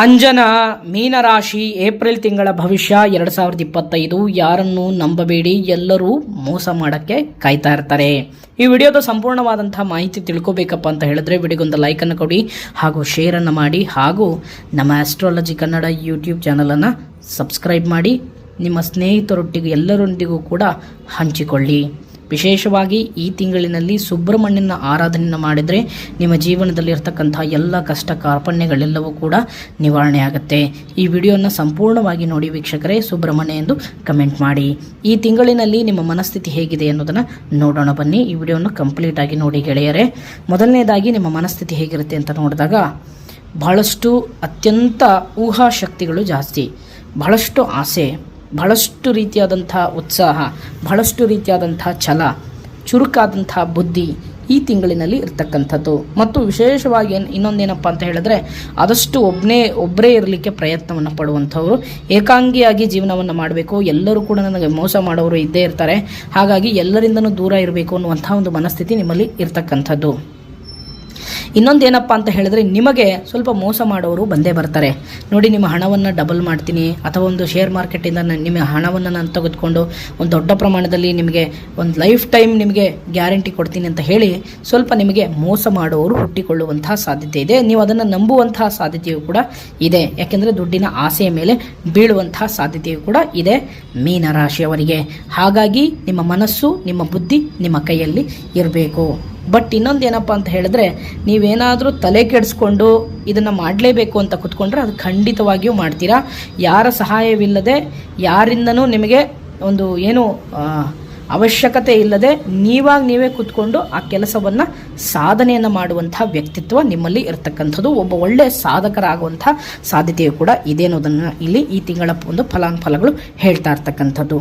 ಅಂಜನ ಮೀನರಾಶಿ ಏಪ್ರಿಲ್ ತಿಂಗಳ ಭವಿಷ್ಯ ಎರಡು ಸಾವಿರದ ಇಪ್ಪತ್ತೈದು. ಯಾರನ್ನು ನಂಬಬೇಡಿ, ಎಲ್ಲರೂ ಮೋಸ ಮಾಡೋಕ್ಕೆ ಕಾಯ್ತಾ ಇರ್ತಾರೆ. ಈ ವಿಡಿಯೋದ ಸಂಪೂರ್ಣವಾದಂಥ ಮಾಹಿತಿ ತಿಳ್ಕೋಬೇಕಪ್ಪ ಅಂತ ಹೇಳಿದ್ರೆ ವಿಡಿಯೋಗೊಂದು ಲೈಕನ್ನು ಕೊಡಿ, ಹಾಗೂ ಶೇರನ್ನು ಮಾಡಿ, ಹಾಗೂ ನಮ್ಮ ಆಸ್ಟ್ರಾಲಜಿ ಕನ್ನಡ ಯೂಟ್ಯೂಬ್ ಚಾನಲನ್ನು ಸಬ್ಸ್ಕ್ರೈಬ್ ಮಾಡಿ, ನಿಮ್ಮ ಸ್ನೇಹಿತರೊಟ್ಟಿಗೆ ಎಲ್ಲರೊಂದಿಗೂ ಕೂಡ ಹಂಚಿಕೊಳ್ಳಿ. ವಿಶೇಷವಾಗಿ ಈ ತಿಂಗಳಿನಲ್ಲಿ ಸುಬ್ರಹ್ಮಣ್ಯನ ಆರಾಧನೆಯನ್ನು ಮಾಡಿದರೆ ನಿಮ್ಮ ಜೀವನದಲ್ಲಿ ಇರ್ತಕ್ಕಂಥ ಎಲ್ಲ ಕಷ್ಟ ಕಾರ್ಪಣ್ಯಗಳೆಲ್ಲವೂ ಕೂಡ ನಿವಾರಣೆ ಆಗುತ್ತೆ ಈ ವಿಡಿಯೋನ ಸಂಪೂರ್ಣವಾಗಿ ನೋಡಿ ವೀಕ್ಷಕರೇ, ಸುಬ್ರಹ್ಮಣ್ಯ ಎಂದು ಕಮೆಂಟ್ ಮಾಡಿ. ಈ ತಿಂಗಳಿನಲ್ಲಿ ನಿಮ್ಮ ಮನಸ್ಥಿತಿ ಹೇಗಿದೆ ಅನ್ನೋದನ್ನು ನೋಡೋಣ ಬನ್ನಿ. ಈ ವಿಡಿಯೋನ ಕಂಪ್ಲೀಟ್ ಆಗಿ ನೋಡಿ ಗೆಳೆಯರೇ. ಮೊದಲನೇದಾಗಿ ನಿಮ್ಮ ಮನಸ್ಥಿತಿ ಹೇಗಿರುತ್ತೆ ಅಂತ ನೋಡಿದಾಗ ಬಹಳಷ್ಟು ಅತ್ಯಂತ ಊಹಾಶಕ್ತಿಗಳು ಜಾಸ್ತಿ, ಬಹಳಷ್ಟು ಆಸೆ ಬಹಳಷ್ಟು ರೀತಿಯಾದಂಥ ಉತ್ಸಾಹ, ಬಹಳಷ್ಟು ರೀತಿಯಾದಂಥ ಛಲ, ಚುರುಕಾದಂಥ ಬುದ್ಧಿ ಈ ತಿಂಗಳಿನಲ್ಲಿ ಇರ್ತಕ್ಕಂಥದ್ದು. ಮತ್ತು ವಿಶೇಷವಾಗಿ ಏನು ಇನ್ನೊಂದೇನಪ್ಪ ಅಂತ ಹೇಳಿದ್ರೆ, ಆದಷ್ಟು ಒಬ್ಬನೇ ಒಬ್ಬರೇ ಇರಲಿಕ್ಕೆ ಪ್ರಯತ್ನವನ್ನು ಪಡುವಂಥವ್ರು. ಏಕಾಂಗಿಯಾಗಿ ಜೀವನವನ್ನು ಮಾಡಬೇಕು. ಎಲ್ಲರೂ ಕೂಡ ನನಗೆ ಮೋಸ ಮಾಡೋರು ಇದ್ದೇ ಇರ್ತಾರೆ. ಹಾಗಾಗಿ ಎಲ್ಲರಿಂದನೂ ದೂರ ಇರಬೇಕು ಅನ್ನುವಂಥ ಒಂದು ಮನಸ್ಥಿತಿ ನಿಮ್ಮಲ್ಲಿ ಇರ್ತಕ್ಕಂಥದ್ದು. ಇನ್ನೊಂದೇನಪ್ಪ ಅಂತ ಹೇಳಿದ್ರೆ ನಿಮಗೆ ಸ್ವಲ್ಪ ಮೋಸ ಮಾಡೋರು ಬಂದೇ ಬರ್ತಾರೆ. ನೋಡಿ, ನಿಮ್ಮ ಹಣವನ್ನು ಡಬಲ್ ಮಾಡ್ತೀನಿ, ಅಥವಾ ಒಂದು ಶೇರ್ ಮಾರ್ಕೆಟಿಂದ ನಿಮ್ಮ ಹಣವನ್ನು ನಾನು ತೆಗೆದುಕೊಂಡು ಒಂದು ದೊಡ್ಡ ಪ್ರಮಾಣದಲ್ಲಿ ನಿಮಗೆ ಒಂದು ಲೈಫ್ ಟೈಮ್ ನಿಮಗೆ ಗ್ಯಾರಂಟಿ ಕೊಡ್ತೀನಿ ಅಂತ ಹೇಳಿ ಸ್ವಲ್ಪ ನಿಮಗೆ ಮೋಸ ಮಾಡೋರು ಹುಟ್ಟಿಕೊಳ್ಳುವಂತಹ ಸಾಧ್ಯತೆ ಇದೆ. ನೀವು ಅದನ್ನು ನಂಬುವಂತಹ ಸಾಧ್ಯತೆಯೂ ಕೂಡ ಇದೆ. ಯಾಕೆಂದರೆ ದುಡ್ಡಿನ ಆಸೆಯ ಮೇಲೆ ಬೀಳುವಂತಹ ಸಾಧ್ಯತೆಯೂ ಕೂಡ ಇದೆ ಮೀನರಾಶಿಯವರಿಗೆ. ಹಾಗಾಗಿ ನಿಮ್ಮ ಮನಸ್ಸು, ನಿಮ್ಮ ಬುದ್ಧಿ ನಿಮ್ಮ ಕೈಯಲ್ಲಿ ಇರಬೇಕು. ಬಟ್ ಇನ್ನೊಂದು ಏನಪ್ಪ ಅಂತ ಹೇಳಿದ್ರೆ, ನೀವೇನಾದರೂ ತಲೆ ಕೆಡಿಸ್ಕೊಂಡು ಇದನ್ನು ಮಾಡಲೇಬೇಕು ಅಂತ ಕುತ್ಕೊಂಡ್ರೆ ಅದು ಖಂಡಿತವಾಗಿಯೂ ಮಾಡ್ತೀರಾ? ಯಾರ ಸಹಾಯವಿಲ್ಲದೆ ಯಾರಿಂದನೂ ನಿಮಗೆ ಒಂದು ಏನು ಅವಶ್ಯಕತೆ ಇಲ್ಲದೆ ನೀವಾಗಿ ನೀವೇ ಕೂತ್ಕೊಂಡು ಆ ಕೆಲಸವನ್ನು ಸಾಧನೆಯನ್ನು ಮಾಡುವಂಥ ವ್ಯಕ್ತಿತ್ವ ನಿಮ್ಮಲ್ಲಿ ಇರತಕ್ಕಂಥದ್ದು. ಒಬ್ಬ ಒಳ್ಳೆಯ ಸಾಧಕರಾಗುವಂಥ ಸಾಧ್ಯತೆಯು ಕೂಡ ಇದೆ ಅನ್ನೋದನ್ನು ಇಲ್ಲಿ ಈ ತಿಂಗಳ ಒಂದು ಫಲಾನುಫಲಗಳು ಹೇಳ್ತಾ ಇರ್ತಕ್ಕಂಥದ್ದು.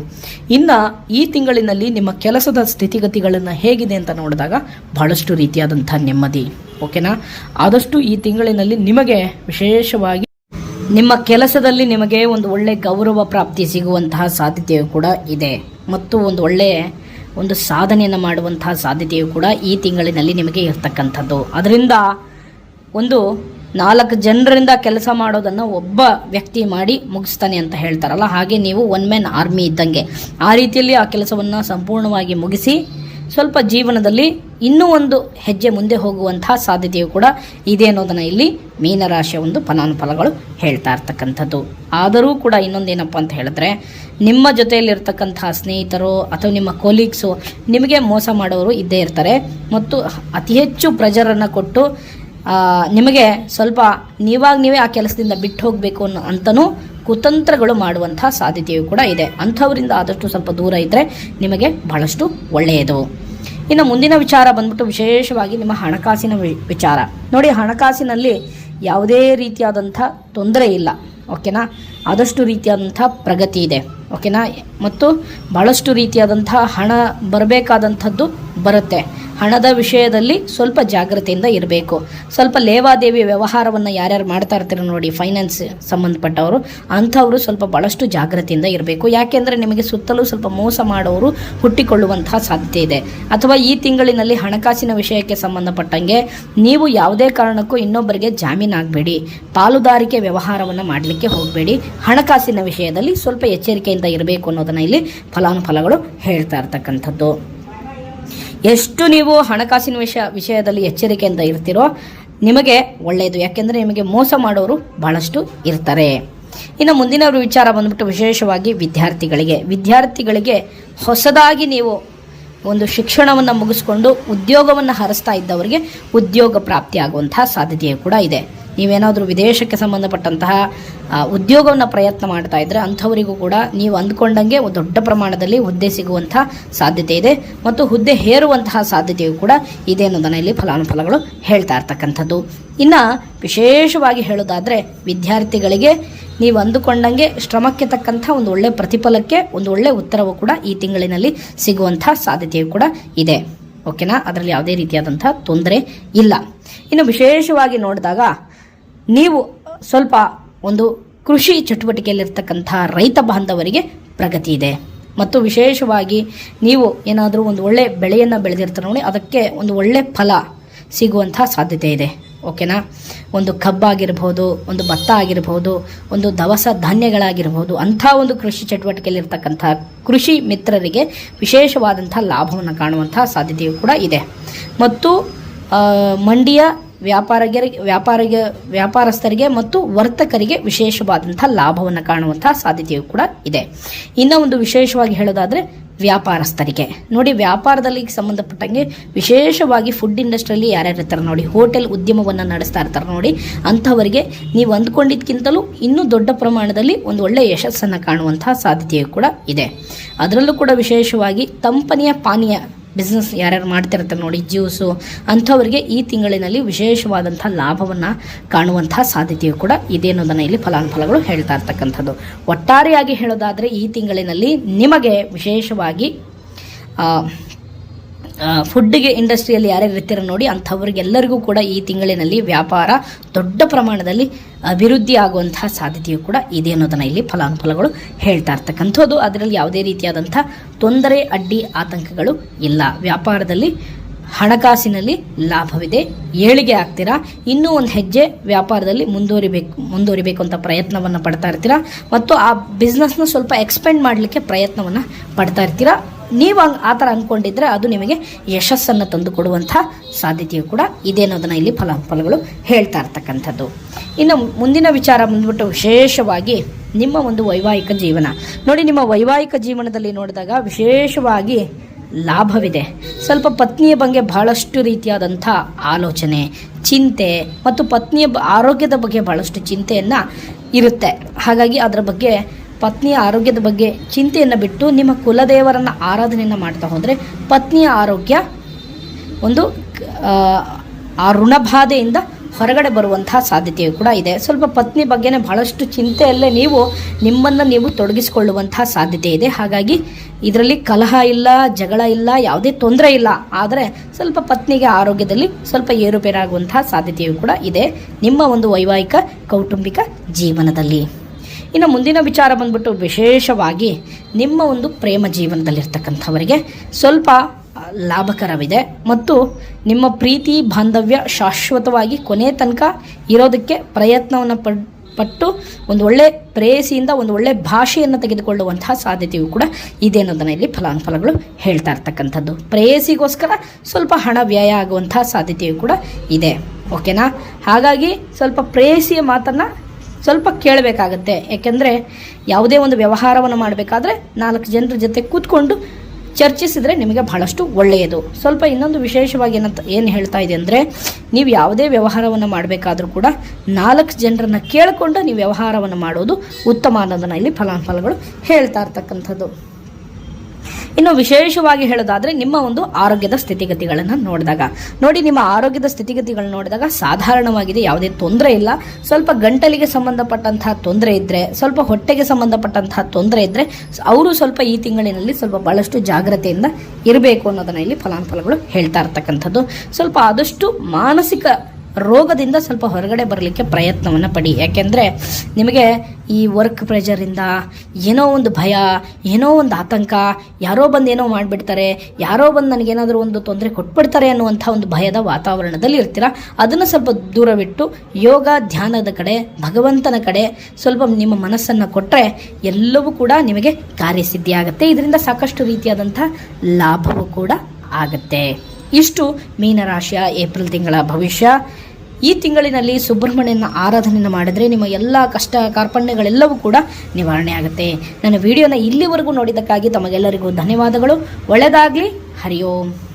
ಇನ್ನು ಈ ತಿಂಗಳಿನಲ್ಲಿ ನಿಮ್ಮ ಕೆಲಸದ ಸ್ಥಿತಿಗತಿಗಳನ್ನು ಹೇಗಿದೆ ಅಂತ ನೋಡಿದಾಗ ಬಹಳಷ್ಟು ರೀತಿಯಾದಂಥ ನೆಮ್ಮದಿ. ಓಕೆನಾ? ಆದಷ್ಟು ಈ ತಿಂಗಳಿನಲ್ಲಿ ನಿಮಗೆ ವಿಶೇಷವಾಗಿ ನಿಮ್ಮ ಕೆಲಸದಲ್ಲಿ ನಿಮಗೆ ಒಂದು ಒಳ್ಳೆ ಗೌರವ ಪ್ರಾಪ್ತಿ ಸಿಗುವಂತಹ ಸಾಧ್ಯತೆಯು ಕೂಡ ಇದೆ. ಮತ್ತು ಒಂದು ಒಳ್ಳೆಯ ಒಂದು ಸಾಧನೆಯನ್ನು ಮಾಡುವಂತಹ ಸಾಧ್ಯತೆಯು ಕೂಡ ಈ ತಿಂಗಳಿನಲ್ಲಿ ನಿಮಗೆ ಇರ್ತಕ್ಕಂಥದ್ದು. ಅದರಿಂದ ಒಂದು ನಾಲ್ಕು ಜನರಿಂದ ಕೆಲಸ ಮಾಡೋದನ್ನು ಒಬ್ಬ ವ್ಯಕ್ತಿ ಮಾಡಿ ಮುಗಿಸ್ತಾನೆ ಅಂತ ಹೇಳ್ತಾರಲ್ಲ, ಹಾಗೆ ನೀವು ಒನ್ ಮ್ಯಾನ್ ಆರ್ಮಿ ಇದ್ದಂಗೆ. ಆ ರೀತಿಯಲ್ಲಿ ಆ ಕೆಲಸವನ್ನು ಸಂಪೂರ್ಣವಾಗಿ ಮುಗಿಸಿ ಸ್ವಲ್ಪ ಜೀವನದಲ್ಲಿ ಇನ್ನೂ ಒಂದು ಹೆಜ್ಜೆ ಮುಂದೆ ಹೋಗುವಂತಹ ಸಾಧ್ಯತೆಯು ಕೂಡ ಇದೆ ಅನ್ನೋದನ್ನು ಇಲ್ಲಿ ಮೀನರಾಶಿಯ ಒಂದು ಫಲಾನುಫಲಗಳು ಹೇಳ್ತಾ ಇರ್ತಕ್ಕಂಥದ್ದು. ಆದರೂ ಕೂಡ ಇನ್ನೊಂದೇನಪ್ಪ ಅಂತ ಹೇಳಿದ್ರೆ ನಿಮ್ಮ ಜೊತೆಯಲ್ಲಿರ್ತಕ್ಕಂತಹ ಸ್ನೇಹಿತರು ಅಥವಾ ನಿಮ್ಮ ಕೊಲೀಗ್ಸು ನಿಮಗೆ ಮೋಸ ಮಾಡೋರು ಇದ್ದೇ ಇರ್ತಾರೆ. ಮತ್ತು ಅತಿ ಹೆಚ್ಚು ಪ್ರೆಜರನ್ನು ಕೊಟ್ಟು ನಿಮಗೆ ಸ್ವಲ್ಪ ನೀವಾಗ ನೀವೇ ಆ ಕೆಲಸದಿಂದ ಬಿಟ್ಟು ಹೋಗಬೇಕು ಅನ್ನೋ ಅಂತನೂ ಕುತಂತ್ರಗಳು ಮಾಡುವಂಥ ಸಾಧ್ಯತೆಯು ಕೂಡ ಇದೆ. ಅಂಥವರಿಂದ ಆದಷ್ಟು ಸ್ವಲ್ಪ ದೂರ ಇದ್ದರೆ ನಿಮಗೆ ಬಹಳಷ್ಟು ಒಳ್ಳೆಯದು. ಇನ್ನು ಮುಂದಿನ ವಿಚಾರ ಬಂದ್ಬಿಟ್ಟು ವಿಶೇಷವಾಗಿ ನಿಮ್ಮ ಹಣಕಾಸಿನ ವಿಚಾರ. ನೋಡಿ, ಹಣಕಾಸಿನಲ್ಲಿ ಯಾವುದೇ ರೀತಿಯಾದಂಥ ತೊಂದರೆ ಇಲ್ಲ. ಓಕೆನಾ? ಆದಷ್ಟು ರೀತಿಯಾದಂಥ ಪ್ರಗತಿ ಇದೆ. ಓಕೆನಾ? ಮತ್ತು ಭಾಳಷ್ಟು ರೀತಿಯಾದಂಥ ಹಣ ಬರಬೇಕಾದಂಥದ್ದು ಬರುತ್ತೆ. ಹಣದ ವಿಷಯದಲ್ಲಿ ಸ್ವಲ್ಪ ಜಾಗ್ರತೆಯಿಂದ ಇರಬೇಕು. ಸ್ವಲ್ಪ ಲೇವಾದೇವಿ ವ್ಯವಹಾರವನ್ನು ಯಾರ್ಯಾರು ಮಾಡ್ತಾ ಇರ್ತೀರ ನೋಡಿ ಫೈನಾನ್ಸ್ ಸಂಬಂಧಪಟ್ಟವರು, ಅಂಥವರು ಸ್ವಲ್ಪ ಭಾಳಷ್ಟು ಜಾಗ್ರತೆಯಿಂದ ಇರಬೇಕು. ಯಾಕೆಂದರೆ ನಿಮಗೆ ಸುತ್ತಲೂ ಸ್ವಲ್ಪ ಮೋಸ ಮಾಡೋರು ಹುಟ್ಟಿಕೊಳ್ಳುವಂತಹ ಸಾಧ್ಯತೆ ಇದೆ. ಅಥವಾ ಈ ತಿಂಗಳಿನಲ್ಲಿ ಹಣಕಾಸಿನ ವಿಷಯಕ್ಕೆ ಸಂಬಂಧಪಟ್ಟಂಗೆ ನೀವು ಯಾವುದೇ ಕಾರಣಕ್ಕೂ ಇನ್ನೊಬ್ಬರಿಗೆ ಜಾಮೀನು ಆಗಬೇಡಿ. ಪಾಲುದಾರಿಕೆ ವ್ಯವಹಾರವನ್ನು ಮಾಡಲಿಕ್ಕೆ ಹೋಗಬೇಡಿ. ಹಣಕಾಸಿನ ವಿಷಯದಲ್ಲಿ ಸ್ವಲ್ಪ ಎಚ್ಚರಿಕೆಯಿಂದ ಇರಬೇಕು ಅನ್ನೋದನ್ನು ಇಲ್ಲಿ ಫಲಾನುಫಲಗಳು ಹೇಳ್ತಾ ಇರ್ತಕ್ಕಂಥದ್ದು. ಎಷ್ಟು ನೀವು ಹಣಕಾಸಿನ ವಿಷಯ ವಿಷಯದಲ್ಲಿ ಎಚ್ಚರಿಕೆಯಿಂದ ಇರ್ತೀರೋ ನಿಮಗೆ ಒಳ್ಳೆಯದು. ಯಾಕೆಂದರೆ ನಿಮಗೆ ಮೋಸ ಮಾಡೋರು ಬಹಳಷ್ಟು ಇರ್ತಾರೆ. ಇನ್ನು ಮುಂದಿನ ವಿಚಾರ ಬಂದ್ಬಿಟ್ಟು ವಿಶೇಷವಾಗಿ ವಿದ್ಯಾರ್ಥಿಗಳಿಗೆ. ವಿದ್ಯಾರ್ಥಿಗಳಿಗೆ ಹೊಸದಾಗಿ ನೀವು ಒಂದು ಶಿಕ್ಷಣವನ್ನು ಮುಗಿಸ್ಕೊಂಡು ಉದ್ಯೋಗವನ್ನು ಹರಿಸ್ತಾ ಇದ್ದವರಿಗೆ ಉದ್ಯೋಗ ಪ್ರಾಪ್ತಿ ಆಗುವಂತಹ ಸಾಧ್ಯತೆಯು ಕೂಡ ಇದೆ. ನೀವೇನಾದರೂ ವಿದೇಶಕ್ಕೆ ಸಂಬಂಧಪಟ್ಟಂತಹ ಉದ್ಯೋಗವನ್ನು ಪ್ರಯತ್ನ ಮಾಡ್ತಾ ಇದ್ದರೆ ಅಂಥವರಿಗೂ ಕೂಡ ನೀವು ಅಂದ್ಕೊಂಡಂಗೆ ದೊಡ್ಡ ಪ್ರಮಾಣದಲ್ಲಿ ಹುದ್ದೆ ಸಿಗುವಂಥ ಸಾಧ್ಯತೆ ಇದೆ. ಮತ್ತು ಹುದ್ದೆ ಹೇರುವಂತಹ ಸಾಧ್ಯತೆಯು ಕೂಡ ಇದೆ ಅನ್ನೋದನ್ನು ಇಲ್ಲಿ ಫಲಾನುಫಲಗಳು ಹೇಳ್ತಾ ಇರ್ತಕ್ಕಂಥದ್ದು. ಇನ್ನು ವಿಶೇಷವಾಗಿ ಹೇಳೋದಾದರೆ ವಿದ್ಯಾರ್ಥಿಗಳಿಗೆ ನೀವು ಅಂದುಕೊಂಡಂಗೆ ಶ್ರಮಕ್ಕೆ ತಕ್ಕಂಥ ಒಂದು ಒಳ್ಳೆ ಪ್ರತಿಫಲಕ್ಕೆ ಒಂದು ಒಳ್ಳೆ ಉತ್ತರವು ಕೂಡ ಈ ತಿಂಗಳಿನಲ್ಲಿ ಸಿಗುವಂಥ ಸಾಧ್ಯತೆಯು ಕೂಡ ಇದೆ. ಓಕೆನಾ? ಅದರಲ್ಲಿ ಯಾವುದೇ ರೀತಿಯಾದಂಥ ತೊಂದರೆ ಇಲ್ಲ. ಇನ್ನು ವಿಶೇಷವಾಗಿ ನೋಡಿದಾಗ ನೀವು ಸ್ವಲ್ಪ ಒಂದು ಕೃಷಿ ಚಟುವಟಿಕೆಯಲ್ಲಿರ್ತಕ್ಕಂಥ ರೈತ ಬಾಂಧವರಿಗೆ ಪ್ರಗತಿ ಇದೆ. ಮತ್ತು ವಿಶೇಷವಾಗಿ ನೀವು ಏನಾದರೂ ಒಂದು ಒಳ್ಳೆ ಬೆಳೆಯನ್ನು ಬೆಳೆದಿರ್ತಾರೆ ನೋಡಿ, ಅದಕ್ಕೆ ಒಂದು ಒಳ್ಳೆ ಫಲ ಸಿಗುವಂಥ ಸಾಧ್ಯತೆ ಇದೆ. ಓಕೆನಾ ಒಂದು ಕಬ್ಬಾಗಿರ್ಬೋದು, ಒಂದು ಭತ್ತ ಆಗಿರ್ಬೋದು, ಒಂದು ದವಸ ಧಾನ್ಯಗಳಾಗಿರ್ಬೋದು, ಅಂಥ ಒಂದು ಕೃಷಿ ಚಟುವಟಿಕೆಯಲ್ಲಿರ್ತಕ್ಕಂಥ ಕೃಷಿ ಮಿತ್ರರಿಗೆ ವಿಶೇಷವಾದಂಥ ಲಾಭವನ್ನು ಕಾಣುವಂಥ ಸಾಧ್ಯತೆಯು ಕೂಡ ಇದೆ. ಮತ್ತು ಮಂಡಿಯ ವ್ಯಾಪಾರಿಗರಿಗೆ ವ್ಯಾಪಾರಿಗೆ, ವ್ಯಾಪಾರಸ್ಥರಿಗೆ ಮತ್ತು ವರ್ತಕರಿಗೆ ವಿಶೇಷವಾದಂಥ ಲಾಭವನ್ನು ಕಾಣುವಂತಹ ಸಾಧ್ಯತೆಯೂ ಕೂಡ ಇದೆ. ಇನ್ನೂ ಒಂದು ವಿಶೇಷವಾಗಿ ಹೇಳೋದಾದರೆ ವ್ಯಾಪಾರಸ್ಥರಿಗೆ. ನೋಡಿ, ವ್ಯಾಪಾರದಲ್ಲಿ ಸಂಬಂಧಪಟ್ಟಂಗೆ ವಿಶೇಷವಾಗಿ ಫುಡ್ ಇಂಡಸ್ಟ್ರಿಯಲ್ಲಿ ಯಾರ್ಯಾರು ಇರ್ತಾರೆ ನೋಡಿ ಹೋಟೆಲ್ ಉದ್ಯಮವನ್ನು ನಡೆಸ್ತಾ ಇರ್ತಾರೆ ನೋಡಿ, ಅಂಥವರಿಗೆ ನೀವು ಅಂದ್ಕೊಂಡಿದ್ದಕ್ಕಿಂತಲೂ ಇನ್ನೂ ದೊಡ್ಡ ಪ್ರಮಾಣದಲ್ಲಿ ಒಂದು ಒಳ್ಳೆಯ ಯಶಸ್ಸನ್ನು ಕಾಣುವಂತಹ ಸಾಧ್ಯತೆಯೂ ಕೂಡ ಇದೆ. ಅದರಲ್ಲೂ ಕೂಡ ವಿಶೇಷವಾಗಿ ತಂಪನೆಯ ಪಾನೀಯ ಬಿಸ್ನೆಸ್ ಯಾರ್ಯಾರು ಮಾಡ್ತಿರ್ತಾರೆ ನೋಡಿ ಜ್ಯೂಸು ಅಂಥವರಿಗೆ ಈ ತಿಂಗಳಿನಲ್ಲಿ ವಿಶೇಷವಾದಂಥ ಲಾಭವನ್ನು ಕಾಣುವಂಥ ಸಾಧ್ಯತೆಯು ಕೂಡ ಇದೆ ಅನ್ನೋದನ್ನು ಇಲ್ಲಿ ಫಲಾನುಫಲಗಳು ಹೇಳ್ತಾ ಇರ್ತಕ್ಕಂಥದ್ದು. ಒಟ್ಟಾರೆಯಾಗಿ ಹೇಳೋದಾದರೆ ಈ ತಿಂಗಳಿನಲ್ಲಿ ನಿಮಗೆ ವಿಶೇಷವಾಗಿ ಫುಡ್ಗೆ ಇಂಡಸ್ಟ್ರಿಯಲ್ಲಿ ಯಾರ್ಯಾರು ಇರ್ತೀರ ನೋಡಿ, ಅಂಥವ್ರಿಗೆಲ್ಲರಿಗೂ ಕೂಡ ಈ ತಿಂಗಳಿನಲ್ಲಿ ವ್ಯಾಪಾರ ದೊಡ್ಡ ಪ್ರಮಾಣದಲ್ಲಿ ಅಭಿವೃದ್ಧಿ ಆಗುವಂತಹ ಸಾಧ್ಯತೆಯು ಕೂಡ ಇದೆ ಅನ್ನೋದನ್ನು ಇಲ್ಲಿ ಫಲಾನುಫಲಗಳು ಹೇಳ್ತಾ ಇರ್ತಕ್ಕಂಥದ್ದು. ಅದರಲ್ಲಿ ಯಾವುದೇ ರೀತಿಯಾದಂಥ ತೊಂದರೆ, ಅಡ್ಡಿ, ಆತಂಕಗಳು ಇಲ್ಲ. ವ್ಯಾಪಾರದಲ್ಲಿ ಹಣಕಾಸಿನಲ್ಲಿ ಲಾಭವಿದೆ. ಏಳಿಗೆ ಆಗ್ತೀರಾ? ಇನ್ನೂ ಒಂದು ಹೆಜ್ಜೆ ವ್ಯಾಪಾರದಲ್ಲಿ ಮುಂದುವರಿಬೇಕು ಮುಂದುವರಿಬೇಕು ಅಂತ ಪ್ರಯತ್ನವನ್ನು ಪಡ್ತಾ ಇರ್ತೀರಾ? ಮತ್ತು ಆ ಬಿಸ್ನೆಸ್ನ ಸ್ವಲ್ಪ ಎಕ್ಸ್ಪೆಂಡ್ ಮಾಡಲಿಕ್ಕೆ ಪ್ರಯತ್ನವನ್ನು ಪಡ್ತಾ ಇರ್ತೀರಾ? ನೀವು ಆ ಥರ ಅಂದ್ಕೊಂಡಿದ್ರೆ ಅದು ನಿಮಗೆ ಯಶಸ್ಸನ್ನು ತಂದು ಕೊಡುವಂಥ ಸಾಧ್ಯತೆಯು ಕೂಡ ಇದೆ ಅನ್ನೋದನ್ನು ಇಲ್ಲಿ ಫಲಾಫಲಗಳು ಹೇಳ್ತಾ ಇರ್ತಕ್ಕಂಥದ್ದು. ಇನ್ನು ಮುಂದಿನ ವಿಚಾರ ಬಂದ್ಬಿಟ್ಟು ವಿಶೇಷವಾಗಿ ನಿಮ್ಮ ಒಂದು ವೈವಾಹಿಕ ಜೀವನ. ನೋಡಿ, ನಿಮ್ಮ ವೈವಾಹಿಕ ಜೀವನದಲ್ಲಿ ನೋಡಿದಾಗ ವಿಶೇಷವಾಗಿ ಲಾಭವಿದೆ. ಸ್ವಲ್ಪ ಪತ್ನಿಯ ಬಗ್ಗೆ ಬಹಳಷ್ಟು ರೀತಿಯಾದಂಥ ಆಲೋಚನೆ, ಚಿಂತೆ ಮತ್ತು ಪತ್ನಿಯ ಆರೋಗ್ಯದ ಬಗ್ಗೆ ಬಹಳಷ್ಟು ಚಿಂತೆಯನ್ನು ಇರುತ್ತೆ. ಹಾಗಾಗಿ ಅದರ ಬಗ್ಗೆ ಪತ್ನಿಯ ಆರೋಗ್ಯದ ಬಗ್ಗೆ ಚಿಂತೆಯನ್ನು ಬಿಟ್ಟು ನಿಮ್ಮ ಕುಲದೇವರನ್ನು ಆರಾಧನೆಯನ್ನು ಮಾಡ್ತಾ ಹೋದರೆ ಪತ್ನಿಯ ಆರೋಗ್ಯ ಒಂದು ಆ, ಋಣಬಾಧೆಯಿಂದ ಹೊರಗಡೆ ಬರುವಂತಹ ಸಾಧ್ಯತೆಯು ಕೂಡ ಇದೆ. ಸ್ವಲ್ಪ ಪತ್ನಿ ಬಗ್ಗೆನೇ ಬಹಳಷ್ಟು ಚಿಂತೆಯಲ್ಲೇ ನೀವು ನಿಮ್ಮನ್ನು ನೀವು ತೊಡಗಿಸಿಕೊಳ್ಳುವಂತಹ ಸಾಧ್ಯತೆ ಇದೆ. ಹಾಗಾಗಿ ಇದರಲ್ಲಿ ಕಲಹ ಇಲ್ಲ ಜಗಳ ಇಲ್ಲ ಯಾವುದೇ ತೊಂದರೆ ಇಲ್ಲ. ಆದರೆ ಸ್ವಲ್ಪ ಪತ್ನಿಗೆ ಆರೋಗ್ಯದಲ್ಲಿ ಸ್ವಲ್ಪ ಏರುಪೇರಾಗುವಂತಹ ಸಾಧ್ಯತೆಯು ಕೂಡ ಇದೆ ನಿಮ್ಮ ಒಂದು ವೈವಾಹಿಕ ಕೌಟುಂಬಿಕ ಜೀವನದಲ್ಲಿ. ಇನ್ನು ಮುಂದಿನ ವಿಚಾರ ಬಂದ್ಬಿಟ್ಟು ವಿಶೇಷವಾಗಿ ನಿಮ್ಮ ಒಂದು ಪ್ರೇಮ ಜೀವನದಲ್ಲಿರ್ತಕ್ಕಂಥವರಿಗೆ ಸ್ವಲ್ಪ ಲಾಭಕರವಿದೆ ಮತ್ತು ನಿಮ್ಮ ಪ್ರೀತಿ ಬಾಂಧವ್ಯ ಶಾಶ್ವತವಾಗಿ ಕೊನೆ ತನಕ ಇರೋದಕ್ಕೆ ಪ್ರಯತ್ನವನ್ನು ಪಟ್ಟು ಒಂದು ಒಳ್ಳೆ ಪ್ರೇಯಸಿಯಿಂದ ಒಂದು ಒಳ್ಳೆ ಭಾಷೆಯನ್ನು ತೆಗೆದುಕೊಳ್ಳುವಂತಹ ಸಾಧ್ಯತೆಯು ಕೂಡ ಇದೆ ಅನ್ನೋದನ್ನು ಇಲ್ಲಿ ಫಲಾನುಫಲಗಳು ಹೇಳ್ತಾ ಇರ್ತಕ್ಕಂಥದ್ದು. ಪ್ರೇಯಸಿಗೋಸ್ಕರ ಸ್ವಲ್ಪ ಹಣ ವ್ಯಯ ಆಗುವಂತಹ ಸಾಧ್ಯತೆಯು ಕೂಡ ಇದೆ. ಓಕೆನಾ? ಹಾಗಾಗಿ ಸ್ವಲ್ಪ ಪ್ರೇಯಸಿಯ ಮಾತನ್ನು ಸ್ವಲ್ಪ ಕೇಳಬೇಕಾಗತ್ತೆ. ಯಾಕೆಂದರೆ ಯಾವುದೇ ಒಂದು ವ್ಯವಹಾರವನ್ನು ಮಾಡಬೇಕಾದ್ರೆ ನಾಲ್ಕು ಜನರ ಜೊತೆ ಕೂತ್ಕೊಂಡು ಚರ್ಚಿಸಿದರೆ ನಿಮಗೆ ಬಹಳಷ್ಟು ಒಳ್ಳೆಯದು. ಸ್ವಲ್ಪ ಇನ್ನೊಂದು ವಿಶೇಷವಾಗಿ ಏನಂತ ಏನು ಹೇಳ್ತಾ ಇದೆ ಅಂದರೆ, ನೀವು ಯಾವುದೇ ವ್ಯವಹಾರವನ್ನು ಮಾಡಬೇಕಾದ್ರೂ ಕೂಡ ನಾಲ್ಕು ಜನರನ್ನು ಕೇಳಿಕೊಂಡು ನೀವು ವ್ಯವಹಾರವನ್ನು ಮಾಡೋದು ಉತ್ತಮ ಅನ್ನೋದನ್ನು ಇಲ್ಲಿ ಫಲಾನುಫಲಗಳು ಹೇಳ್ತಾ ಇರ್ತಕ್ಕಂಥದ್ದು. ಇನ್ನು ವಿಶೇಷವಾಗಿ ಹೇಳೋದಾದ್ರೆ ನಿಮ್ಮ ಒಂದು ಆರೋಗ್ಯದ ಸ್ಥಿತಿಗತಿಗಳನ್ನು ನೋಡಿದಾಗ. ನೋಡಿ, ನಿಮ್ಮ ಆರೋಗ್ಯದ ಸ್ಥಿತಿಗತಿಗಳನ್ನ ನೋಡಿದಾಗ ಸಾಧಾರಣವಾಗಿದೆ, ಯಾವುದೇ ತೊಂದರೆ ಇಲ್ಲ. ಸ್ವಲ್ಪ ಗಂಟಲಿಗೆ ಸಂಬಂಧಪಟ್ಟಂತಹ ತೊಂದರೆ ಇದ್ದರೆ ಸ್ವಲ್ಪ ಹೊಟ್ಟೆಗೆ ಸಂಬಂಧಪಟ್ಟಂತಹ ತೊಂದರೆ ಇದ್ದರೆ ಅವರು ಸ್ವಲ್ಪ ಈ ತಿಂಗಳಿನಲ್ಲಿ ಸ್ವಲ್ಪ ಬಹಳಷ್ಟು ಜಾಗ್ರತೆಯಿಂದ ಇರಬೇಕು ಅನ್ನೋದನ್ನ ಇಲ್ಲಿ ಫಲಾನುಫಲಗಳು ಹೇಳ್ತಾ ಇರ್ತಕ್ಕಂಥದ್ದು. ಸ್ವಲ್ಪ ಆದಷ್ಟು ಮಾನಸಿಕ ರೋಗದಿಂದ ಸ್ವಲ್ಪ ಹೊರಗಡೆ ಬರಲಿಕ್ಕೆ ಪ್ರಯತ್ನವನ್ನು ಪಡಿ. ಯಾಕೆಂದರೆ ನಿಮಗೆ ಈ ವರ್ಕ್ ಪ್ರೆಷರಿಂದ ಏನೋ ಒಂದು ಭಯ, ಏನೋ ಒಂದು ಆತಂಕ, ಯಾರೋ ಬಂದು ಏನೋ ಮಾಡಿಬಿಡ್ತಾರೆ, ಯಾರೋ ಬಂದು ನನಗೇನಾದರೂ ಒಂದು ತೊಂದರೆ ಕೊಟ್ಬಿಡ್ತಾರೆ ಅನ್ನುವಂಥ ಒಂದು ಭಯದ ವಾತಾವರಣದಲ್ಲಿ ಇರ್ತೀರ? ಅದನ್ನು ಸ್ವಲ್ಪ ದೂರವಿಟ್ಟು ಯೋಗ ಧ್ಯಾನದ ಕಡೆ, ಭಗವಂತನ ಕಡೆ ಸ್ವಲ್ಪ ನಿಮ್ಮ ಮನಸ್ಸನ್ನು ಕೊಟ್ಟರೆ ಎಲ್ಲವೂ ಕೂಡ ನಿಮಗೆ ಕಾರ್ಯಸಿದ್ಧಿ ಆಗುತ್ತೆ ಇದರಿಂದ ಸಾಕಷ್ಟು ರೀತಿಯಾದಂಥ ಲಾಭವೂ ಕೂಡ ಆಗುತ್ತೆ. ಇಷ್ಟು ಮೀನರಾಶಿಯ ಏಪ್ರಿಲ್ ತಿಂಗಳ ಭವಿಷ್ಯ. ಈ ತಿಂಗಳಿನಲ್ಲಿ ಸುಬ್ರಹ್ಮಣ್ಯನ ಆರಾಧನೆಯನ್ನು ಮಾಡಿದರೆ ನಿಮ್ಮ ಎಲ್ಲ ಕಷ್ಟ ಕಾರ್ಪಣ್ಯಗಳೆಲ್ಲವೂ ಕೂಡ ನಿವಾರಣೆ ಆಗುತ್ತೆ. ನನ್ನ ವಿಡಿಯೋನ ಇಲ್ಲಿವರೆಗೂ ನೋಡಿದ್ದಕ್ಕಾಗಿ ತಮಗೆಲ್ಲರಿಗೂ ಧನ್ಯವಾದಗಳು. ಒಳ್ಳೆಯದಾಗಲಿ ಹರಿ ಓಂ.